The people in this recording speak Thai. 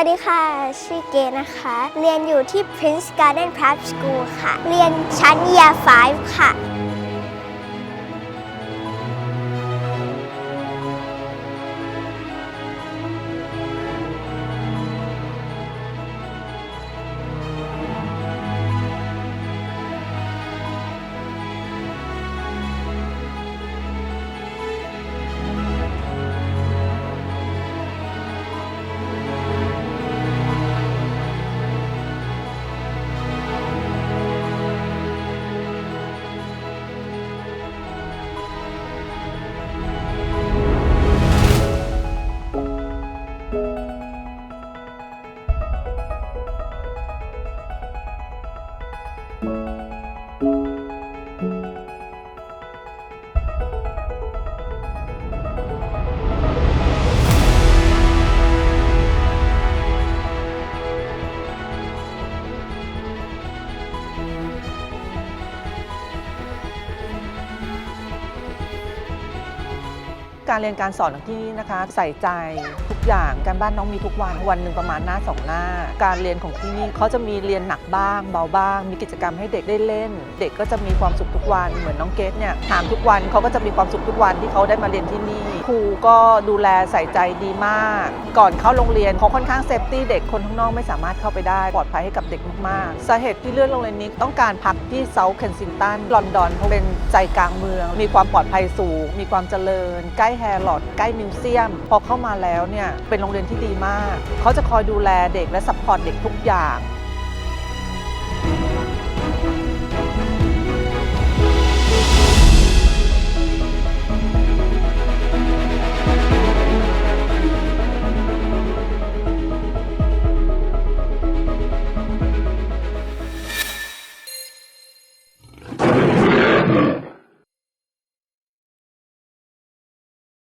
วัสดีค่ะ ชื่อเกนะคะ เรียนอยู่ที่ Prince Garden Prep School ค่ะ เรียนชั้น Year 5 ค่ะ การเรียนการสอนของที่นี่นะคะ ใส่ใจทุ อย่างการบ้านน้องมีทุกวันวันหนึ่งประมาณหน้าสองหน้า การเรียนของที่นี่เขาจะมีเรียนหนักบ้าง เบาบ้าง มีกิจกรรมให้เด็กได้เล่น เด็กก็จะมีความสุขทุกวันเหมือนน้องเกดเนี่ยถามทุกวันเขาก็จะมีความสุขทุกวันที่เขาได้มาเรียนที่นี่ครูก็ดูแลใส่ใจดีมาก ก่อนเข้าโรงเรียนเขาค่อนข้างเซฟตี้เด็กคนข้างนอกไม่สามารถเข้าไปได้ ปลอดภัยให้กับเด็กมากๆสาเหตุที่เลื่อนโรงเรียนนี้ต้องการพักที่เซาท์เคนซิงตันลอนดอนเพราะเป็นใจกลางเมือง มีความปลอดภัยสูง มีความเจริญ ใกล้แฮร์ลอดใกล้มิวเซียม พอเข้ามาแล้วเนี่ยเป็นโรงเรียนที่ดีมาก เขาจะคอยดูแลเด็กและซัพพอร์ตเด็กทุกอย่าง